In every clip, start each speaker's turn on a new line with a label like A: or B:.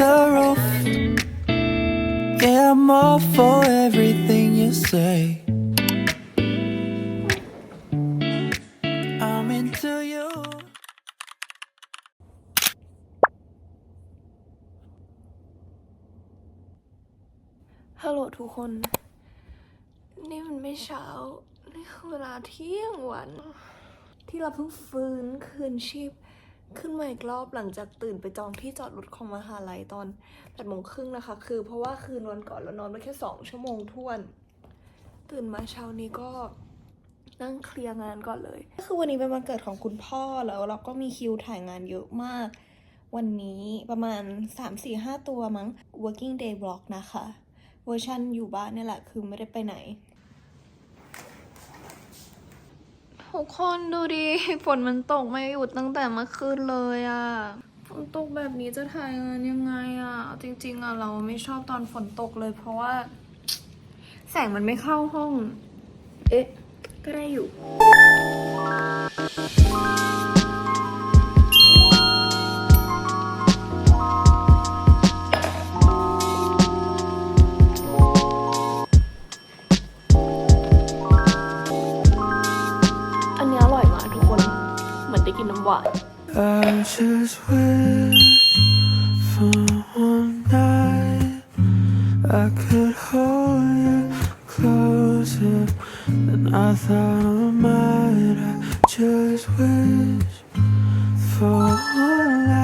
A: the roof. Yeah, I'm all for everything you say. I'm into you.
B: ฮัลโหลทุกคน นี่มันไม่เช้า นี่คือเวลาเที่ยงวัน ที่เราเพิ่งฟื้นคืนชีพ ขึ้นมาอีกรอบหลังจากตื่นไปจองที่จอดรถของมหาลัยตอนแปดโมงครึ่งนะคะ คือเพราะว่าคืนวันก่อนเรานอนไปแค่สองชั่วโมงท้วน ตื่นมาเช้านี้ก็นั่งเคลียร์งานก่อนเลยก็คือวันนี้เป็นวันเกิดของคุณพ่อแล้วเราก็มีคิวถ่ายงานเยอะมาก วันนี้ประมาณ 3-4-5 ตัวมั้ง working day vlog นะคะ เวอร์ชันอยู่บ้านนี่แหละคือไม่ได้ไปไหน ทุกคนดูดิ ฝนมันตกไม่หยุดตั้งแต่เมื่อคืนเลยอะ่ะ ฝนตกแบบนี้จะถ่ายงานยังไงอะ่ะ จริง ๆอะ่ะเราไม่ชอบตอนฝนตกเลย เพราะว่า แสงมันไม่เข้าห้อง เอ๊ะ ก็ได้อยู่ เหมือนได้กินน้ำหวาน
A: I just wish for one night I could hold you closer than I thought I might. I just wish for one night.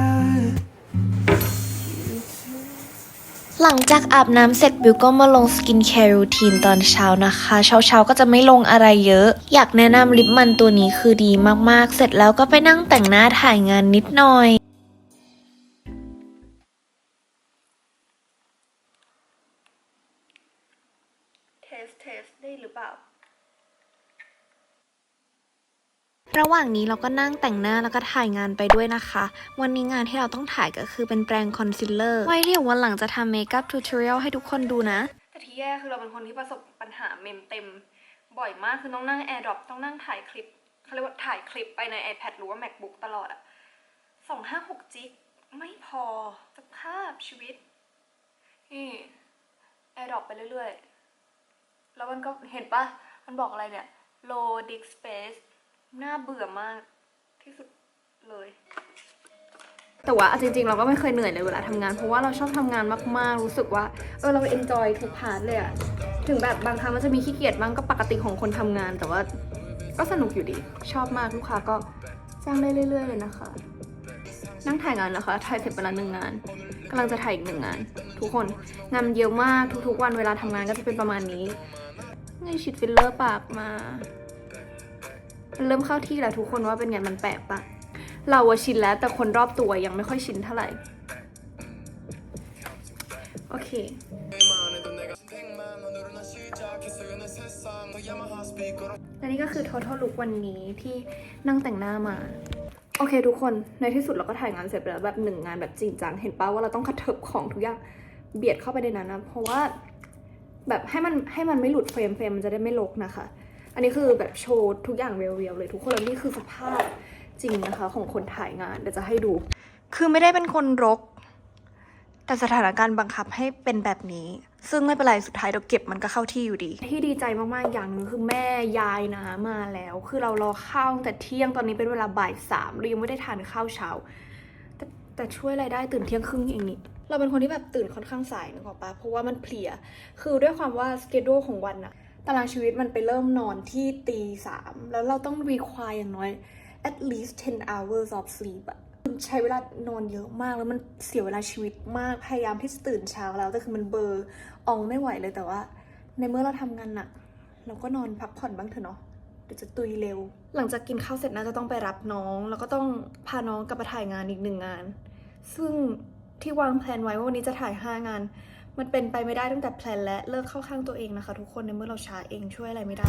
C: หลังจากอาบน้ำเสร็จบิวก็มาลงสกินแคร์รูทีนตอนเช้านะคะ เช้าๆก็จะไม่ลงอะไรเยอะ อยากแนะนำลิปมันตัวนี้คือดีมากๆ เสร็จแล้วก็ไปนั่งแต่งหน้าถ่ายงานนิดหน่อย
B: เทสเทสได้หรือเปล่า
C: ระหว่างนี้เราก็นั่งแต่งหน้าแล้วก็ถ่ายงานไปด้วยนะคะ วันนี้งานที่เราต้องถ่ายก็คือเป็นแปรงคอนซีลเลอร์ไว้เดี๋ยววันหลังจะทำเมคอัพทูทอเรียลให้ทุกคนดูนะ
B: แต่ที่แย่คือเราเป็นคนที่ประสบปัญหาเมมเต็ม บ่อยมากคือต้องนั่ง AirDrop ต้องนั่งถ่ายคลิปเขาเรียกว่าถ่ายคลิปไปใน iPad หรือว่า MacBook ตลอดอะสองห้าหกจิกไม่พอสภาพชีวิตนี่ AirDrop ไปเรื่อยๆ แล้วมันก็เห็นปะมันบอกอะไรเนี่ย low disk space น่าเบื่อมากที่สุดเลย แต่ว่าจริงๆ เราก็ไม่เคยเหนื่อยเลยเวลาทำงาน เพราะว่าเราชอบทำงานมากๆ รู้สึกว่า เออเราเอนจอยทุกพาร์ทเลยอะถึงแบบบางครั้งมันจะมีขี้เกียจบ้างก็ปกติของคนทำงาน แต่ว่าก็สนุกอยู่ดี ชอบมากลูกค้าก็จ้างได้เรื่อย ๆ เลยนะคะ นั่งถ่ายงานนะคะ ถ่ายเสร็จไปและหนึ่งงานกำลังจะถ่ายอีกหนึ่งงาน ทุกคนงานมันเยอะมากทุกๆ วันเวลาทำงานก็จะเป็นประมาณนี้ไงฉีดฟิลเลอร์ปากมา เริ่มเข้าที่แล้วทุกคนว่าเป็นไงมันแปลกปะเราอะชินแล้วแต่คนรอบตัวยังไม่ค่อยชินเท่าไหร่ โอเค และนี่ก็คือ total look วันนี้ที่นั่งแต่งหน้ามา โอเคทุกคนในที่สุดเราก็ถ่ายงานเสร็จไปแล้วแบบหนึ่งงานแบบจริงจัง เห็นป้าว่าเราต้องกระเถิบของทุกอย่างเบียดเข้าไปในนั้นนะ เพราะว่าแบบให้มันให้มันไม่หลุดเฟรมเฟรมมันจะได้ไม่ลกนะคะ อันนี้คือแบบโชว์ทุกอย่างเรียวๆเลยทุกคนแล้วนี่คือสภาพจริงนะคะ ของคนถ่ายงานเดี๋ยวจะให้ดู คือไม่ได้เป็นคนรก แต่สถานการณ์บังคับให้เป็นแบบนี้ ซึ่งไม่เป็นไรสุดท้ายเราเก็บมันก็เข้าที่อยู่ดี ที่ดีใจมากๆอย่างหนึงคือแม่ยายนะมาแล้ว คือเรารอข้าวตั้งแต่เที่ยงตอนนี้เป็นเวลาบ่ายสามเรายังไม่ได้ทานข้าวเช้าแต่แต่ช่วยอะไรได้ตื่นเที่ยงครึ่งเองนี่เราเป็นคนที่แบบตื่นค่อนข้างสายนึกออกปะเพราะว่ามันเพลีย คือด้วยความว่าสเกจ u ของวันอะตารางชีวิตมันไปเริ่มนอนที่ตีสามแล้วเราต้อง require อย่างน้อย at least 10 hours of sleep อะใช้เวลานอนเยอะมากแล้วมันเสียเวลาชีวิตมากพยายามที่จะตื่นเช้าแล้วแต่คือมันเบอร์อองไม่ไหวเลยแต่ว่า ในเมื่อเราทำงานหนักเราก็นอนพักผ่อนบ้างเถอะเนาะเดี๋ยวจะตุยเร็ว หลังจากกินข้าวเสร็จน่าจะต้องไปรับน้อง แล้วก็ต้องพาน้องกลับมาถ่ายงานอีกหนึ่งงาน ซึ่งที่วางแผนไว้ว่าวันนี้จะถ่าย5งาน มันเป็นไปไม่ได้ตั้งแต่แพลนและเลิกเข้าข้างตัวเองนะคะ ทุกคนในเมื่อเราช้าเองช่วยอะไรไม่ได้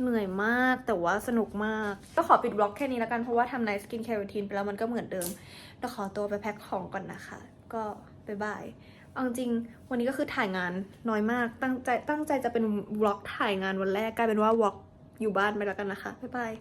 B: เหนื่อยมากแต่ว่าสนุกมาก ก็ขอปิดบล็อกแค่นี้แล้วกันเพราะว่าทำในสกินแคร์รูทีนไปแล้วมันก็เหมือนเดิมเราขอตัวไปแพ็คของก่อนนะคะ ก็บายบายเอาจริงวันนี้ก็คือถ่ายงานน้อยมากตั้งใจตั้งใจจะเป็นบล็อกถ่ายงานวันแรกกลายเป็นว่าวอล์กอยู่บ้านไปแล้วกันนะคะบ๊ายบาย